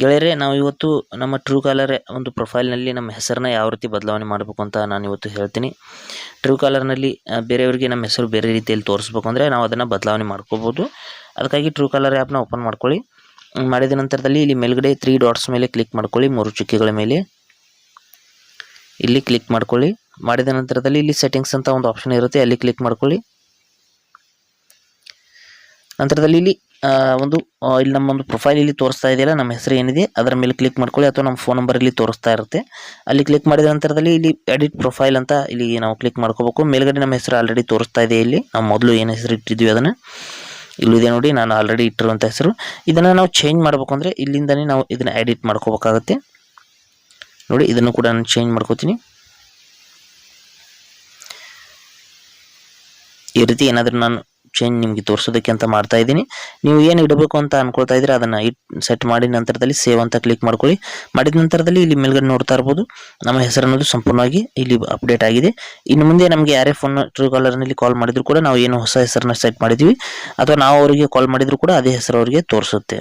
ಗೆಳೆಯರೆ, ನಾವು ಇವತ್ತು ನಮ್ಮ ಟ್ರೂ ಕಾಲರ್ ಒಂದು ಪ್ರೊಫೈಲ್ನಲ್ಲಿ ನಮ್ಮ ಹೆಸರನ್ನ ಯಾವ ರೀತಿ ಬದಲಾವಣೆ ಮಾಡಬೇಕು ಅಂತ ನಾನು ಇವತ್ತು ಹೇಳ್ತೀನಿ. ಟ್ರೂ ಕಾಲರ್ನಲ್ಲಿ ಬೇರೆಯವರಿಗೆ ನಮ್ಮ ಹೆಸರು ಬೇರೆ ರೀತಿಯಲ್ಲಿ ತೋರಿಸ್ಬೇಕು ಅಂದರೆ ನಾವು ಅದನ್ನು ಬದಲಾವಣೆ ಮಾಡ್ಕೋಬೋದು. ಅದಕ್ಕಾಗಿ ಟ್ರೂ ಕಾಲರ್ ಆ್ಯಪ್ನ ಓಪನ್ ಮಾಡ್ಕೊಳ್ಳಿ. ಮಾಡಿದ ನಂತರದಲ್ಲಿ ಇಲ್ಲಿ ಮೇಲ್ಗಡೆ ತ್ರೀ ಡಾಟ್ಸ್ ಮೇಲೆ ಕ್ಲಿಕ್ ಮಾಡ್ಕೊಳ್ಳಿ, ಮೂರು ಚುಕ್ಕಿಗಳ ಮೇಲೆ. ಇಲ್ಲಿ ಕ್ಲಿಕ್ ಮಾಡ್ಕೊಳ್ಳಿ. ಮಾಡಿದ ನಂತರದಲ್ಲಿ ಇಲ್ಲಿ ಸೆಟ್ಟಿಂಗ್ಸ್ ಅಂತ ಒಂದು ಆಪ್ಷನ್ ಇರುತ್ತೆ, ಅಲ್ಲಿ ಕ್ಲಿಕ್ ಮಾಡ್ಕೊಳ್ಳಿ. ನಂತರದಲ್ಲಿ ಇಲ್ಲಿ ಒಂದು ಇಲ್ಲಿ ನಮ್ಮ ಒಂದು ಪ್ರೊಫೈಲ್ ಇಲ್ಲಿ ತೋರಿಸ್ತಾ ಇದೆಯಲ್ಲ, ನಮ್ಮ ಹೆಸರು ಏನಿದೆ, ಅದರ ಮೇಲೆ ಕ್ಲಿಕ್ ಮಾಡ್ಕೊಳ್ಳಿ ಅಥವಾ ನಮ್ಮ ಫೋನ್ ನಂಬರ್ ಇಲ್ಲಿ ತೋರಿಸ್ತಾ ಇರುತ್ತೆ. ಅಲ್ಲಿ ಕ್ಲಿಕ್ ಮಾಡಿದ ನಂತರದಲ್ಲಿ ಇಲ್ಲಿ ಎಡಿಟ್ ಪ್ರೊಫೈಲ್ ಅಂತ ಇಲ್ಲಿ ನಾವು ಕ್ಲಿಕ್ ಮಾಡ್ಕೋಬೇಕು. ಮೇಲ್ಗಡೆ ನಮ್ಮ ಹೆಸರು ಆಲ್ರೆಡಿ ತೋರಿಸ್ತಾ ಇದೆ ಇಲ್ಲಿ. ನಾವು ಮೊದಲು ಏನು ಹೆಸರು ಇಟ್ಟಿದ್ವಿ ಅದನ್ನು. ಇಲ್ಲಿದೆ ನೋಡಿ, ನಾನು ಆಲ್ರೆಡಿ ಇಟ್ಟಿರುವಂಥ ಹೆಸರು. ಇದನ್ನು ನಾವು ಚೇಂಜ್ ಮಾಡಬೇಕು ಅಂದರೆ ಇಲ್ಲಿಂದನೇ ನಾವು ಇದನ್ನು ಎಡಿಟ್ ಮಾಡ್ಕೋಬೇಕಾಗತ್ತೆ. ನೋಡಿ, ಇದನ್ನು ಕೂಡ ನಾನು ಚೇಂಜ್ ಮಾಡ್ಕೋತೀನಿ. ಈ ರೀತಿ ಏನಾದರೂ ನಾನು ಚೇಂಜ್ ನಿಮಗೆ ತೋರಿಸೋದಕ್ಕೆ ಅಂತ ಮಾಡ್ತಾ ಇದ್ದೀನಿ. ನೀವು ಏನು ಇಡಬೇಕು ಅಂತ ಅನ್ಕೊಳ್ತಾ ಇದ್ರೆ ಅದನ್ನು ಇಟ್ ಸೆಟ್ ಮಾಡಿ ನಂತರದಲ್ಲಿ ಸೇವ್ ಅಂತ ಕ್ಲಿಕ್ ಮಾಡ್ಕೊಳ್ಳಿ. ಮಾಡಿದ ನಂತರದಲ್ಲಿ ಇಲ್ಲಿ ಮೇಲ್ಗಡೆ ನೋಡ್ತಾ ಇರ್ಬೋದು. ನಮ್ಮ ಹೆಸರು ಸಂಪೂರ್ಣವಾಗಿ ಇಲ್ಲಿ ಅಪ್ಡೇಟ್ ಆಗಿದೆ. ಇನ್ನು ಮುಂದೆ ನಮಗೆ ಯಾರೇ ಫೋನ್ ಟ್ರೂ ಕಾಲರ್ನಲ್ಲಿ ಕಾಲ್ ಮಾಡಿದ್ರು ಕೂಡ ನಾವು ಏನು ಹೊಸ ಹೆಸರನ್ನ ಸೆಟ್ ಮಾಡಿದ್ವಿ. ಅಥವಾ ನಾವು ಅವರಿಗೆ ಕಾಲ್ ಮಾಡಿದ್ರು ಕೂಡ ಅದೇ ಹೆಸರು ಅವರಿಗೆ ತೋರಿಸುತ್ತೆ.